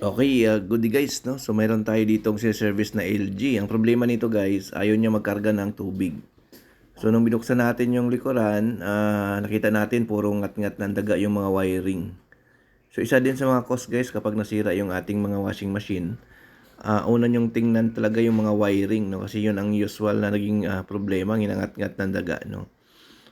Okay, uh, good guys, no? So mayroon tayo ditong service na LG. Ang problema nito guys, ayaw niya magkarga ng tubig. So nung binuksan natin yung likuran, ah, nakita natin puro ngat-ngat ng daga yung mga wiring. So isa din sa mga cost guys kapag nasira yung ating mga washing machine, ah una yung tingnan talaga yung mga wiring, no? Kasi yun ang usual na naging ah, problema, ginangat-ngat ng daga, no?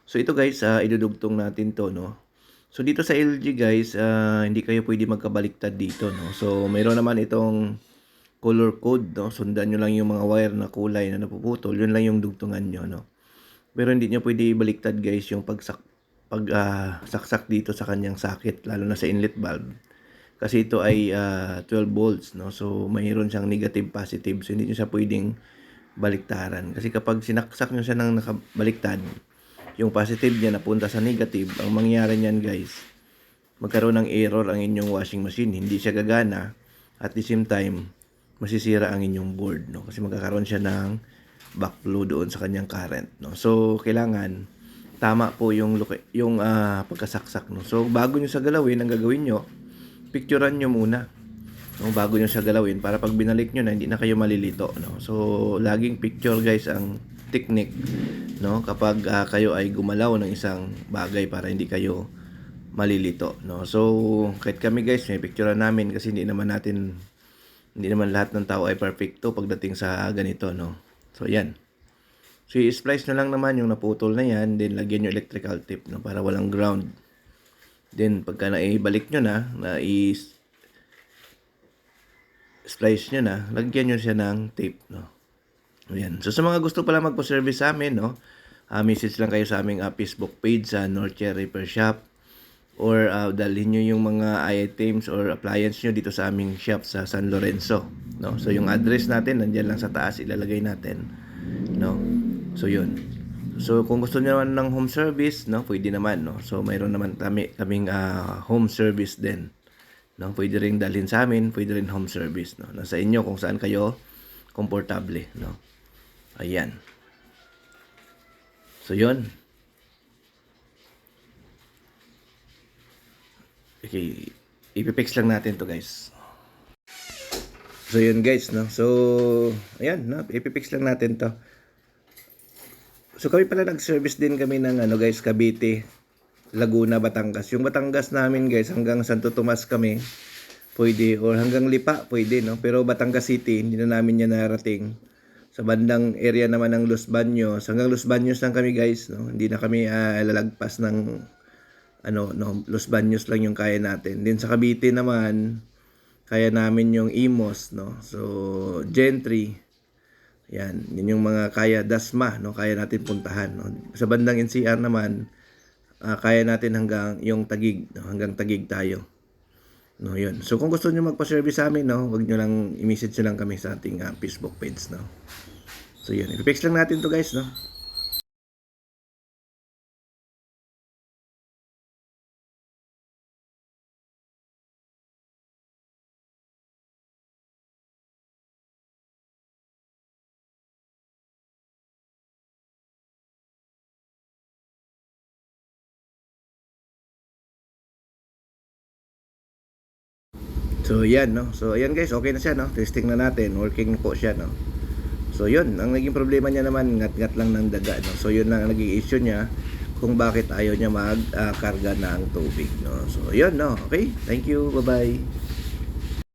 So ito guys, ah, idudugtong natin to, no? So dito sa LG guys, ah, hindi kayo pwede magkabaliktad dito, no? So mayroon naman itong color code, no? Sundan nyo lang yung mga wire na kulay na napuputol, yun lang yung dugtungan nyo, no? Pero hindi nyo pwede baliktad guys yung pagsak pag ah, saksak dito sa kanyang socket, lalo na sa inlet valve. Kasi ito ay ah, 12 volts, no? So mayroon siyang negative positive, so hindi nyo siya pwedeng baliktaran. Kasi kapag sinaksak nyo siya ng nakabaliktad, yung positive niya napunta sa negative, ang mangyayari niyan guys, magkaroon ng error ang inyong washing machine. Hindi siya gagana. At the same time, masisira ang inyong board. No? Kasi magkakaroon siya ng backflow doon sa kanyang current. No? So, kailangan tama po yung, yung ah, pagkasaksak. No? So, bago nyo sa galawin, ang gagawin nyo, picturean nyo muna. No, bago nyo siya galawin para pag binalik nyo na hindi na kayo malilito no so laging picture guys ang technique no? Kapag ah, kayo ay gumalaw ng isang bagay para hindi kayo malilito no? So kahit kami guys may picture namin kasi hindi naman natin hindi naman lahat ng tao ay perfecto pagdating sa ganito no? So yan. So i-splice na lang naman yung naputol na yan then lagyan nyo electrical tape no? Para walang ground. Then pagka naibalik nyo na na i splice nyo na, lagyan nyo siya ng tape, no? Ayan. So, sa mga gusto pala magpo-service sa amin, no? ah, message lang kayo sa aming ah, Facebook page sa North Cherry Repair Shop or uh, dalhin nyo yung mga items or appliance nyo dito sa aming shop sa San Lorenzo, no? So, yung address natin, nandyan lang sa taas, ilalagay natin, no? So, yun. So, kung gusto niyo naman ng home service, no, pwede naman, no? So, mayroon naman kami, kaming ah, home service din. No, pwede rin dalhin sa amin, pwede rin home service, no. Nasa inyo kung saan kayo komportable, no. Ayan. So, yun. Okay, ipipix lang natin to guys. So, yun guys, no. So, ayan, no, ipipix lang natin to. So, kami pala nag-service din kami ng ano guys, Cavite, Laguna, Batangas. Yung Batangas namin guys, hanggang Santo Tomas kami, pwede. Or hanggang Lipa, pwede, no? Pero Batangas City, hindi na namin yan narating. Sa bandang area naman ng Los Baños, hanggang Los Baños lang kami guys, no? Hindi na kami ah, lalagpas ng ano, no, Los Baños lang yung kaya natin. Din sa Cavite naman, kaya namin yung Imos, no? So, Gentry, yan, yun yung mga kaya Dasma, no? Kaya natin puntahan, no? Sa bandang NCR naman, ah, kaya natin hanggang yung tagig, no? hanggang tagig tayo. No, yun. So kung gusto niyo magpa-service sa amin, no, wag niyo lang i-message lang kami sa ating ah, Facebook page, no. So yun, i-fix lang natin to guys, no. So yan, no. So ayan guys, okay na siya, no. Testing na natin, working po siya, no. So yun, ang naging problema niya naman, ngat-ngat lang ng daga, no. So yun lang ang naging issue niya kung bakit ayaw niya mag-karga ng tubig, no. So yun, no. Okay, thank you, bye-bye.